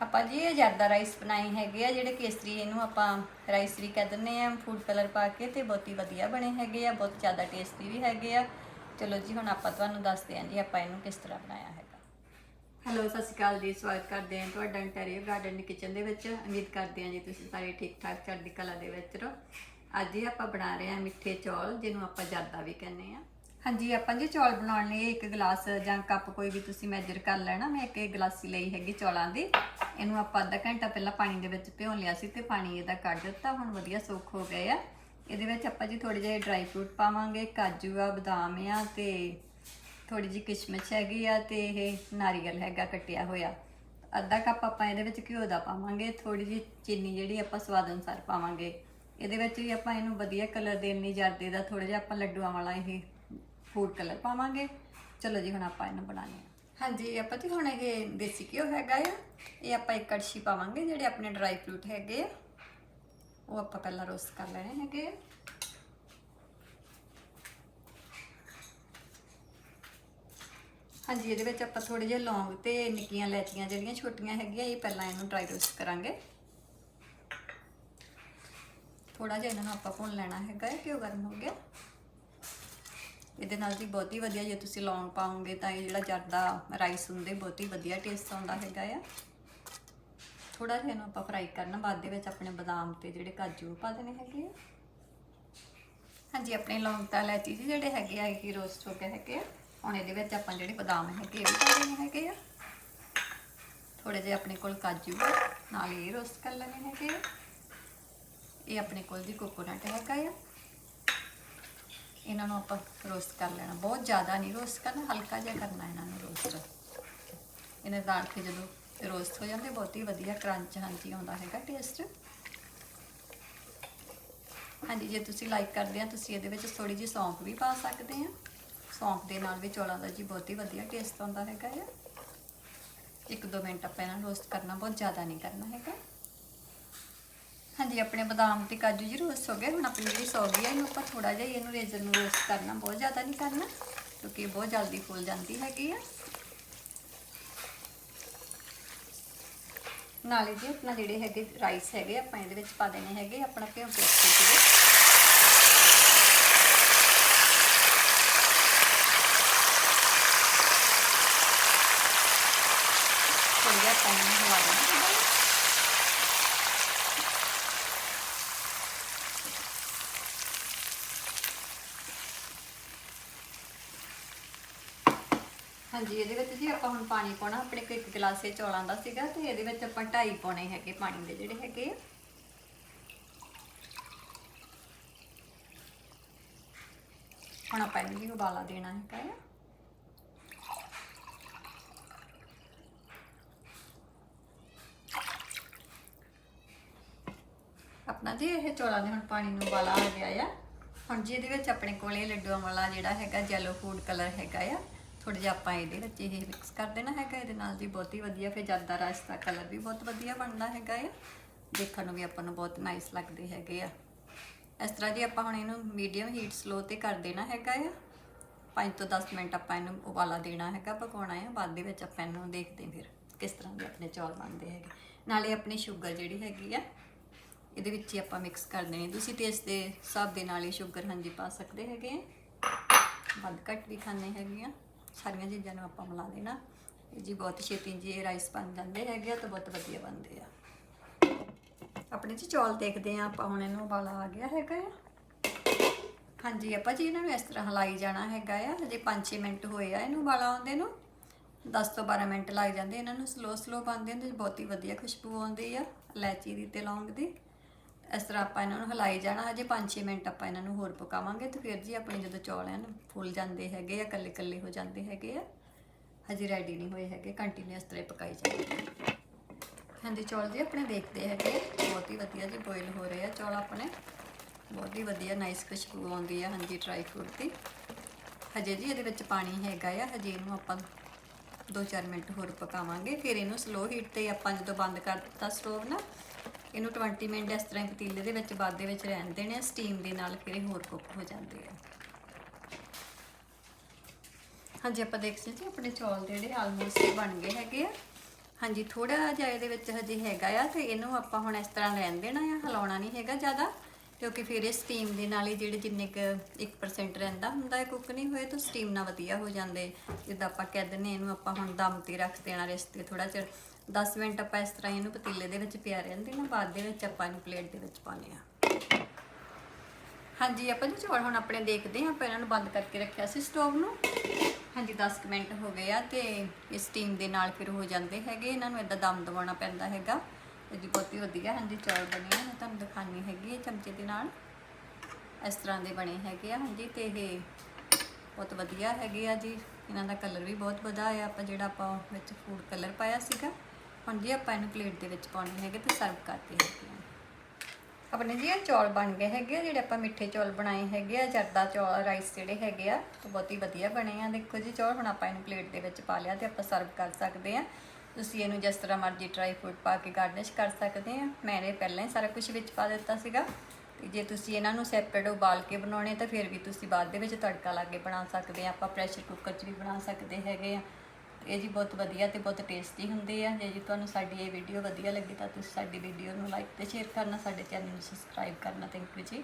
ਆਪਾਂ ਜੀ ਇਹ ਜਰਦਾ ਰਾਈਸ ਬਣਾਏ ਹੈਗੇ ਆ, ਜਿਹੜੇ ਕੇਸਰੀ ਇਹਨੂੰ ਆਪਾਂ ਰਾਈਸ ਵੀ ਕਹਿ ਦਿੰਦੇ ਆ ਫੂਡ ਕਲਰ ਪਾ ਕੇ ਤੇ ਬਹੁਤ ਹੀ ਵਧੀਆ ਬਣੇ ਹੈਗੇ ਆ, ਬਹੁਤ ਜ਼ਿਆਦਾ ਟੇਸਟੀ ਵੀ ਹੈਗੇ ਆ। ਚਲੋ ਜੀ, ਹੁਣ ਆਪਾਂ ਤੁਹਾਨੂੰ ਦੱਸਦੇ ਹਾਂ ਜੀ ਆਪਾਂ ਇਹਨੂੰ ਕਿਸ ਤਰ੍ਹਾਂ ਬਣਾਇਆ ਹੈਗਾ। ਹੈਲੋ ਸਤਿ ਸ਼੍ਰੀ ਅਕਾਲ ਜੀ, ਸਵਾਗਤ ਕਰਦੇ ਹਾਂ ਤੁਹਾਡਾ ਇੰਟੀਰੀਅਰ ਗਾਰਡਨ ਕਿਚਨ ਦੇ ਵਿੱਚ। ਉਮੀਦ ਕਰਦੇ ਹਾਂ ਜੀ ਤੁਸੀਂ ਸਾਰੇ ਠੀਕ ਠਾਕ ਚੜ੍ਹਦੀ ਕਲਾ ਦੇ ਵਿੱਚ ਰਹੋ। ਅੱਜ ਹੀ ਆਪਾਂ ਬਣਾ ਰਹੇ ਹਾਂ ਮਿੱਠੇ ਚੌਲ, ਜਿਹਨੂੰ ਆਪਾਂ ਜਰਦਾ ਵੀ ਕਹਿੰਦੇ ਆ ਹਾਂਜੀ, ਆਪਾਂ ਜੀ ਚੌਲ ਬਣਾਉਣ ਲਈ ਇੱਕ ਗਲਾਸ ਜਾਂ ਕੱਪ ਕੋਈ ਵੀ ਤੁਸੀਂ ਮੈਜਰ ਕਰ ਲੈਣਾ। ਮੈਂ ਇੱਕ ਗਲਾਸੀ ਲਈ ਹੈਗੀ ਚੌਲਾਂ ਦੀ। ਇਹਨੂੰ ਆਪਾਂ ਅੱਧਾ ਘੰਟਾ ਪਹਿਲਾਂ ਪਾਣੀ ਦੇ ਵਿੱਚ ਭਿਉਂ ਲਿਆ ਸੀ ਤੇ ਪਾਣੀ ਇਹਦਾ ਕੱਢ ਦਿੱਤਾ। ਹੁਣ ਵਧੀਆ ਸੁੱਕ ਹੋ ਗਏ ਆ। ਇਹਦੇ ਵਿੱਚ ਆਪਾਂ ਜੀ ਥੋੜੇ ਜਿਹੇ ਡਰਾਈ ਫਰੂਟ ਪਾਵਾਂਗੇ, ਕਾਜੂ ਆ, ਬਦਾਮ ਆ ਤੇ ਥੋੜੀ ਜਿਹੀ ਕਿਸ਼ਮਿਸ਼ ਹੈਗੀ ਆ ਤੇ ਇਹ ਨਾਰੀਅਲ ਹੈਗਾ ਕੱਟਿਆ ਹੋਇਆ। ਅੱਧਾ ਕੱਪ ਆਪਾਂ ਇਹਦੇ ਵਿੱਚ ਘਿਓ ਦਾ ਪਾਵਾਂਗੇ ਥੋੜੀ ਜਿਹੀ ਚੀਨੀ ਜਿਹੜੀ ਆਪਾਂ ਸਵਾਦ ਅਨੁਸਾਰ ਪਾਵਾਂਗੇ। ਇਹਦੇ ਵਿੱਚ ਵੀ ਆਪਾਂ ਇਹਨੂੰ ਵਧੀਆ ਕਲਰ ਦੇਣ ਲਈ, ਜਰਦੇ ਦਾ ਥੋੜਾ ਜਿਹਾ ਆਪਾਂ ਲੱਡੂਆਂ ਵਾਲਾ ਇਹ ਫੂਡ ਕਲਰ ਪਾਵਾਂਗੇ। ਚਲੋ ਜੀ, ਹੁਣ ਆਪਾਂ ਇਹਨੂੰ ਬਣਾਉਂਦੇ ਹਾਂ। ਹਾਂਜੀ ਆਪਾਂ ਜੀ, ਹੁਣ ਇਹ ਦੇਸੀ ਘਿਓ ਹੈਗਾ ਆ। ਇਹ ਆਪਾਂ ਇੱਕ ਕੜਛੀ ਪਾਵਾਂਗੇ, ਜਿਹੜੇ ਆਪਣੇ ਡਰਾਈ ਫਰੂਟ ਹੈਗੇ ਆ। ਉਹ ਆਪਾਂ ਪਹਿਲਾਂ ਰੋਸਟ ਕਰ ਲੈਣੇ ਹੈਗੇ ਆ। ਹਾਂਜੀ, ਇਹਦੇ ਵਿੱਚ ਆਪਾਂ ਥੋੜੇ ਜਿਹੇ ਲੌਂਗ ਤੇ ਨਿੱਕੀਆਂ ਲੈਚੀਆਂ ਜਿਹੜੀਆਂ ਛੋਟੀਆਂ ਹੈਗੀਆਂ, ਇਹ ਪਹਿਲਾਂ ਇਹਨੂੰ ਡਰਾਈ ਰੋਸਟ ਕਰਾਂਗੇ। ਥੋੜਾ ਜਿਹਾ ਇਹਨਾਂ ਨੂੰ ਆਪਾਂ ਭੁੰਨ ਲੈਣਾ ਹੈਗਾ ਹੈ ਘਿਓ ਗਰਮ ਹੋ ਗਿਆ। ਇਹਦੇ ਨਾਲ ਜੀ ਬਹੁਤ ਹੀ ਵਧੀਆ, ਜੇ ਤੁਸੀਂ ਲੌਂਗ ਪਾਓਗੇ ਤਾਂ ਇਹ ਜਿਹੜਾ ਜਰਦਾ ਰਾਈਸ ਹੁੰਦੇ, ਬਹੁਤ ਹੀ ਵਧੀਆ ਟੇਸਟ ਆਉਂਦਾ ਹੈਗਾ ਆ। ਥੋੜਾ ਜਿਹਾ ਇਹਨੂੰ ਆਪਾਂ ਫਰਾਈ ਕਰਨਾ ਬਾਅਦ ਦੇ ਵਿੱਚ ਆਪਣੇ ਬਦਾਮ ਤੇ ਜਿਹੜੇ ਕਾਜੂ ਪਾ ਦੇਣੇ ਹੈਗੇ ਆ। ਹਾਂਜੀ, ਆਪਣੇ ਲੌਂਗ ਤਾਂ ਇਲਾਚੀ ਜੀ ਜਿਹੜੇ ਹੈਗੇ ਆ, ਇਹ ਰੋਸਟ ਹੋ ਗਏ ਹੈਗੇ ਆ। ਹੁਣ ਇਹਦੇ ਵਿੱਚ ਆਪਾਂ ਜਿਹੜੇ ਬਦਾਮ ਹੈਗੇ, ਇਹ ਵੀ ਪਾ ਦੇਣੇ ਹੈਗੇ ਆ। ਥੋੜੇ ਜਿਹੇ ਆਪਣੇ ਕੋਲ ਕਾਜੂ ਨਾਲ ਇਹ ਰੋਸਟ ਕਰ ਲੈਣੇ ਹੈਗੇ ਆ। ਇਹ ਆਪਣੇ ਕੋਲ ਜੀ ਕੋਕੋਨਟ ਹੈਗਾ ਆ। ਇਹਨਾਂ ਨੂੰ ਆਪਾਂ ਰੋਸਟ ਕਰ ਲੈਣਾ। ਬਹੁਤ ਜ਼ਿਆਦਾ ਨਹੀਂ ਰੋਸਟ ਕਰਨਾ, ਹਲਕਾ ਜਿਹਾ ਕਰਨਾ ਇਹਨਾਂ ਨੂੰ ਰੋਸਟ। ਇਹਨਾਂ ਦਾਲ ਕੇ ਜਦੋਂ ਰੋਸਟ ਹੋ ਜਾਂਦੇ, ਬਹੁਤ ਹੀ ਵਧੀਆ ਕਰੰਚ ਹਾਂਜੀ ਆਉਂਦਾ ਹੈਗਾ ਟੇਸਟ ਹਾਂਜੀ, ਜੇ ਤੁਸੀਂ ਲਾਈਕ ਕਰਦੇ ਆ, ਤੁਸੀਂ ਇਹਦੇ ਵਿੱਚ ਥੋੜੀ ਜਿਹੀ ਸੌਂਫ ਵੀ ਪਾ ਸਕਦੇ ਆ। ਸੌਂਫ ਦੇ ਨਾਲ ਵੀ ਚੌਲਾਂ ਦਾ ਜੀ ਬਹੁਤ ਹੀ ਵਧੀਆ ਟੇਸਟ ਆਉਂਦਾ ਹੈਗਾ ਆ। ਇੱਕ ਦੋ ਮਿੰਟ ਆਪਾਂ ਇਹਨਾਂ ਨੂੰ ਰੋਸਟ ਕਰਨਾ, ਬਹੁਤ ਜ਼ਿਆਦਾ ਨਹੀਂ ਕਰਨਾ ਹੈਗਾ। ਹਾਂਜੀ, ਆਪਣੇ ਬਦਾਮ ਤੇ ਕਾਜੂ ਜੀ ਰੋਸਟ ਹੋ ਗਏ। ਹੁਣ ਆਪਣੀ ਜਿਹੜੀ ਸੌਗੀ ਹੈ ਇਹਨੂੰ ਆਪਾਂ ਥੋੜਾ ਜਿਹਾ ਇਹਨੂੰ ਰੇਜ਼ਰ ਨੂੰ ਰੋਸਟ ਕਰਨਾ, ਬਹੁਤ ਜ਼ਿਆਦਾ ਨਹੀਂ ਕਰਨਾ, ਕਿਉਂਕਿ ਇਹ ਬਹੁਤ ਜਲਦੀ ਫੁੱਲ ਜਾਂਦੀ ਹੈਗੀ ਆ। ਨਾਲੇ ਜੀ, ਆਪਣਾ ਜਿਹੜੇ ਹੈਗੇ ਰਾਈਸ ਹੈਗੇ, ਆਪਾਂ ਇਹਦੇ ਵਿੱਚ ਪਾ ਦੇਣੇ ਹੈਗੇ, ਆਪਣਾ ਭਿਉਂ ਕੇ ਰੱਖੇ ਥੋੜ੍ਹਾ ਜਿਹਾ ਆਪਾਂ ਇਹਨੂੰ ਦੇਣਾ। ਹਾਂਜੀ, ਇਹਦੇ ਵਿੱਚ ਜੀ ਆਪਾਂ ਹੁਣ ਪਾਣੀ ਪਾਉਣਾ, ਆਪਣੇ ਕੋਲ ਇੱਕ ਗਲਾਸੇ ਚੌਲਾਂ ਦਾ ਸੀਗਾ ਤੇ ਇਹਦੇ ਵਿੱਚ ਆਪਾਂ ਢਾਈ ਪਾਉਣੇ ਹੈਗੇ ਪਾਣੀ ਦੇ ਜਿਹੜੇ ਹੈਗੇ ਆ। ਹੁਣ ਆਪਾਂ ਇਹਨੂੰ ਵੀ ਉਬਾਲਾ ਦੇਣਾ ਹੈਗਾ ਆ। ਆਪਣਾ ਜੀ ਇਹ ਚੌਲਾਂ ਦੇ ਹੁਣ ਪਾਣੀ ਨੂੰ ਉਬਾਲਾ ਆ ਗਿਆ ਆ। ਹੁਣ ਜੀ ਇਹਦੇ ਵਿੱਚ ਆਪਣੇ ਕੋਲ ਇਹ ਲੱਡੂਆਂ ਵਾਲਾ ਜਿਹੜਾ ਹੈਗਾ ਜੈਲੋ ਫੂਡ ਕਲਰ ਹੈਗਾ ਆ। ਥੋੜਾ ਜਿਹਾ ਆਪਾਂ ਇਹਦੇ ਵਿੱਚ ਇਹ ਮਿਕਸ ਕਰ ਦੇਣਾ ਹੈਗਾ, ਇਹਦੇ ਨਾਲ ਜੀ ਬਹੁਤ ਹੀ ਵਧੀਆ, ਫਿਰ ਜਰਦਾ ਰਸ ਦਾ ਕਲਰ ਵੀ ਬਹੁਤ ਵਧੀਆ ਬਣਦਾ ਹੈਗਾ ਆ, ਦੇਖਣ ਨੂੰ ਵੀ ਆਪਾਂ ਨੂੰ ਬਹੁਤ ਨਾਈਸ ਲੱਗਦੇ ਹੈਗੇ ਆ। ਇਸ ਤਰ੍ਹਾਂ ਜੀ ਆਪਾਂ ਹੁਣ ਇਹਨੂੰ ਮੀਡੀਅਮ ਹੀਟ ਸਲੋ ਤੇ ਕਰ ਦੇਣਾ ਹੈਗਾ ਆ 5 ਤੋਂ 10 ਮਿੰਟ ਆਪਾਂ ਇਹਨੂੰ ਉਬਾਲਾ ਦੇਣਾ ਹੈਗਾ, ਪਕਾਉਣਾ ਹੈ ਬਾਅਦ ਦੇ ਵਿੱਚ ਆਪਾਂ ਇਹਨੂੰ ਦੇਖਦੇ ਫਿਰ ਕਿਸ ਤਰ੍ਹਾਂ ਦੇ ਆਪਣੇ ਚੌਲ ਬਣਦੇ ਹੈਗੇ। ਨਾਲੇ ਆਪਣੀ ਸ਼ੂਗਰ ਜਿਹੜੀ ਹੈਗੀ ਆ, ਇਹਦੇ ਵਿੱਚ ਹੀ ਆਪਾਂ ਮਿਕਸ ਕਰ ਦੇਣੀ। ਤੁਸੀਂ ਟੇਸਟ ਦੇ ਹਿਸਾਬ ਦੇ ਨਾਲ ਹੀ ਸ਼ੂਗਰ ਹਾਂਜੀ ਪਾ ਸਕਦੇ ਹੈਗੇ ਆ। ਵੱਧ ਘੱਟ ਵੀ ਖਾਣੇ ਹੈਗੇ ਆ। ਸਾਰੀਆਂ ਚੀਜ਼ਾਂ ਨੂੰ ਆਪਾਂ ਮਿਲਾ ਦੇਣਾ ਇਹ ਜੀ ਬਹੁਤ ਛੇਤੀ ਜੀ ਰਾਈਸ ਬਣ ਜਾਂਦੇ ਹੈਗੇ ਆ ਤਾਂ ਬਹੁਤ ਵਧੀਆ ਬਣਦੇ ਆ। ਆਪਣੇ ਜੀ ਚੌਲ ਦੇਖਦੇ ਆ ਆਪਾਂ, ਹੁਣ ਇਹਨੂੰ ਉਬਾਲਾ ਆ ਗਿਆ ਹੈਗਾ ਆ। ਹਾਂਜੀ, ਆਪਾਂ ਜੀ ਇਹਨਾਂ ਨੂੰ ਇਸ ਤਰ੍ਹਾਂ ਹਲਾਈ ਜਾਣਾ ਹੈਗਾ ਆ। ਹਜੇ 5-6 ਮਿੰਟ ਹੋਏ ਆ ਇਹਨੂੰ ਉਬਾਲਾ ਆਉਂਦੇ ਨੂੰ। 10 ਤੋਂ 12 ਮਿੰਟ ਲੱਗ ਜਾਂਦੇ ਇਹਨਾਂ ਨੂੰ ਸਲੋ ਸਲੋ ਪਾਉਂਦੇ ਹੁੰਦੇ ਬਹੁਤ ਹੀ ਵਧੀਆ ਖੁਸ਼ਬੂ ਆਉਂਦੀ ਆ, ਇਲਾਇਚੀ ਦੀ ਤੇ ਲੌਂਗ ਦੀ। ਇਸ ਤਰ੍ਹਾਂ ਆਪਾਂ ਇਹਨਾਂ ਨੂੰ ਹਲਾਈ ਜਾਣਾ, ਹਜੇ 5-6 ਮਿੰਟ ਆਪਾਂ ਇਹਨਾਂ ਨੂੰ ਹੋਰ ਪਕਾਵਾਂਗੇ ਤੇ ਫਿਰ ਜੀ ਆਪਣੇ ਜਦੋਂ ਚੌਲ ਹਨ ਫੁੱਲ ਜਾਂਦੇ ਹੈਗੇ ਆ, ਕੱਲੇ ਕੱਲੇ ਹੋ ਜਾਂਦੇ ਹੈਗੇ ਆ, ਹਜੇ ਰੈਡੀ ਨਹੀਂ ਹੋਏ ਹੈਗੇ ਕੰਟੀਨਿਊਸ ਤਰ੍ਹਾਂ ਪਕਾਈ ਜਾਂਦੇ ਹਾਂਜੀ, ਚੌਲ ਜੀ ਆਪਣੇ ਦੇਖਦੇ ਹੈਗੇ ਬਹੁਤ ਹੀ ਵਧੀਆ ਜੀ ਬੋਇਲ ਹੋ ਰਹੇ ਆ ਚੌਲ ਆਪਣੇ। ਬਹੁਤ ਹੀ ਵਧੀਆ ਨਾਈਸ ਖੁਸ਼ਬੂ ਆਉਂਦੀ ਆ, ਹਾਂਜੀ ਡਰਾਈ ਫਰੂਟ ਦੀ। ਹਜੇ ਜੀ ਇਹਦੇ ਵਿੱਚ ਪਾਣੀ ਹੈਗਾ ਆ, ਹਜੇ ਇਹਨੂੰ ਆਪਾਂ 2-4 ਮਿੰਟ ਹੋਰ ਪਕਾਵਾਂਗੇ, ਫਿਰ ਇਹਨੂੰ ਸਲੋ ਹੀਟ ਤੇ ਆਪਾਂ ਜਦੋਂ ਬੰਦ ਕਰ ਦਿੱਤਾ ਸਟੋਵ ਨਾ ਇਹਨੂੰ 20 ਮਿੰਟ ਇਸ ਤਰ੍ਹਾਂ ਪਤੀਲੇ ਦੇ ਵਿੱਚ, ਬਾਅਦ ਦੇ ਵਿੱਚ ਰਹਿਣ ਦੇਣੇ ਆ ਸਟੀਮ ਦੇ ਨਾਲ ਫਿਰ ਇਹ ਹੋਰ ਕੁੱਕ ਹੋ ਜਾਂਦੇ ਆ। ਹਾਂਜੀ, ਆਪਾਂ ਦੇਖ ਸਕਦੇ ਜੀ ਆਪਣੇ ਚੌਲ ਜਿਹੜੇ ਆਲਮੋਸਟ ਬਣ ਗਏ ਹੈਗੇ ਆ। ਹਾਂਜੀ ਥੋੜਾ ਜਿਹਾ ਇਹਦੇ ਵਿੱਚ ਹਜੇ ਹੈਗਾ ਆ ਤੇ ਇਹਨੂੰ ਆਪਾਂ ਹੁਣ ਇਸ ਤਰ੍ਹਾਂ ਰਹਿਣ ਦੇਣਾ ਆ, ਹਿਲਾਉਣਾ ਨਹੀਂ ਹੈਗਾ ਜ਼ਿਆਦਾ, ਕਿਉਂਕਿ ਫਿਰ ਇਹ ਸਟੀਮ ਦੇ ਨਾਲ ਹੀ ਜਿਹੜੇ ਜਿੰਨੇ ਕ 1% ਰਹਿੰਦਾ ਹੁੰਦਾ ਹੈ ਕੁੱਕ ਨਹੀਂ ਹੋਏ ਤਾਂ ਸਟੀਮ ਨਾਲ ਵਧੀਆ ਹੋ ਜਾਂਦੇ। ਜਿੱਦਾਂ ਆਪਾਂ ਕਹਿ ਦਿੰਦੇ ਇਹਨੂੰ ਆਪਾਂ ਹੁਣ ਦਮ ਤੇ ਰੱਖ ਦੇਣਾ, ਰਿਸ਼ਤੇ ਥੋੜਾ ਚਿਰ। 10 ਮਿੰਟ ਆਪਾਂ ਇਸ ਤਰ੍ਹਾਂ ਇਹਨੂੰ ਪਤੀਲੇ ਦੇ ਵਿੱਚ ਪਿਆ ਰਹਿਣ ਦੇਣਾ ਬਾਅਦ ਦੇ ਵਿੱਚ ਆਪਾਂ ਇਹਨੂੰ ਪਲੇਟ ਦੇ ਵਿੱਚ ਪਾਉਂਦੇ ਆ ਹਾਂਜੀ, ਆਪਾਂ ਜੀ ਚੌਲ ਹੁਣ ਆਪਣੇ ਦੇਖਦੇ ਹਾਂ, ਆਪਾਂ ਇਹਨਾਂ ਨੂੰ ਬੰਦ ਕਰਕੇ ਰੱਖਿਆ ਸੀ ਸਟੋਵ ਨੂੰ। ਹਾਂਜੀ 10 ਕੁ ਮਿੰਟ ਹੋ ਗਏ ਆ ਤੇ ਇਹ ਸਟੀਮ ਦੇ ਨਾਲ ਫਿਰ ਹੋ ਜਾਂਦੇ ਹੈਗੇ। ਇਹਨਾਂ ਨੂੰ ਇਦਾਂ ਦਮ ਦਵਾਉਣਾ ਪੈਂਦਾ ਹੈਗਾ। ਜੀ ਬਹੁਤ ਹੀ ਵਧੀਆ, ਹਾਂਜੀ, ਚੌਲ ਬਣੇ ਆ। ਮੈਂ ਤੁਹਾਨੂੰ ਦਿਖਾਣੀ ਹੈਗੀ ਹੈ ਚਮਚੇ ਦੇ ਨਾਲ। ਇਸ ਤਰ੍ਹਾਂ ਦੇ ਬਣੇ ਹੈਗੇ ਆ, ਹਾਂਜੀ, ਤੇ ਇਹ ਬਹੁਤ ਵਧੀਆ ਹੈਗੇ ਆ ਜੀ। ਇਹਨਾਂ ਦਾ ਕਲਰ ਵੀ ਬਹੁਤ ਵਧੀਆ ਆ ਆਪਾਂ ਜਿਹੜਾ ਆਪਾਂ ਵਿੱਚ ਫੂਡ ਕਲਰ ਪਾਇਆ ਸੀਗਾ। ਹੁਣ ਜੀ ਆਪਾਂ ਇਹਨੂੰ ਪਲੇਟ ਦੇ ਵਿੱਚ ਪਾਉਣੇ ਹੈਗੇ ਤੇ ਸਰਵ ਕਰਦੇ ਹੈਗੇ ਆ। ਆਪਣੇ ਜੀ ਇਹ ਚੌਲ ਬਣ ਗਏ ਹੈਗੇ ਆ, ਜਿਹੜੇ ਆਪਾਂ ਮਿੱਠੇ ਚੌਲ ਬਣਾਏ ਹੈਗੇ ਆ ਜਰਦਾ ਚੌਲ ਰਾਈਸ ਜਿਹੜੇ ਹੈਗੇ ਆ ਉਹ ਬਹੁਤ ਹੀ ਵਧੀਆ ਬਣੇ ਆ। ਦੇਖੋ ਜੀ ਚੌਲ ਹੁਣ ਆਪਾਂ ਇਹਨੂੰ ਪਲੇਟ ਦੇ ਵਿੱਚ ਪਾ ਲਿਆ ਤੇ ਆਪਾਂ ਸਰਵ ਕਰ ਸਕਦੇ ਆ। ਤੁਸੀਂ ਇਹਨੂੰ ਜਿਸ ਤਰ੍ਹਾਂ ਮਰਜ਼ੀ ਡਰਾਈ ਫਰੂਟ ਪਾ ਕੇ ਗਾਰਨਿਸ਼ ਕਰ ਸਕਦੇ ਆ। ਇਹ ਪਹਿਲਾਂ ਹੀ ਸਾਰਾ ਕੁਝ ਵਿੱਚ ਪਾ ਦਿੱਤਾ ਸੀਗਾ। ਤੇ ਜੇ ਤੁਸੀਂ ਇਹਨਾਂ ਨੂੰ ਸੈਪਰੇਟ ਉਬਾਲ ਕੇ ਬਣਾਉਣੇ ਤਾਂ ਫਿਰ ਵੀ ਤੁਸੀਂ ਬਾਅਦ ਦੇ ਵਿੱਚ ਤੜਕਾ ਲਾ ਕੇ ਬਣਾ ਸਕਦੇ ਆ। ਆਪਾਂ ਪ੍ਰੈਸ਼ਰ ਕੁੱਕਰ 'ਚ ਵੀ ਬਣਾ ਸਕਦੇ ਹੈਗੇ ਆ। ਇਹ ਜੀ ਬਹੁਤ ਵਧੀਆ ਤੇ ਬਹੁਤ ਟੇਸਟੀ ਹੁੰਦੇ ਆ। ਜੇ ਜੀ ਤੁਹਾਨੂੰ ਸਾਡੀ ਇਹ ਵੀਡੀਓ ਵਧੀਆ ਲੱਗੀ ਤਾਂ ਤੁਸੀਂ ਸਾਡੀ ਵੀਡੀਓ ਨੂੰ ਲਾਈਕ ਤੇ ਸ਼ੇਅਰ ਕਰਨਾ, ਸਾਡੇ ਚੈਨਲ ਨੂੰ ਸਬਸਕ੍ਰਾਈਬ ਕਰਨਾ। ਥੈਂਕ ਯੂ ਜੀ।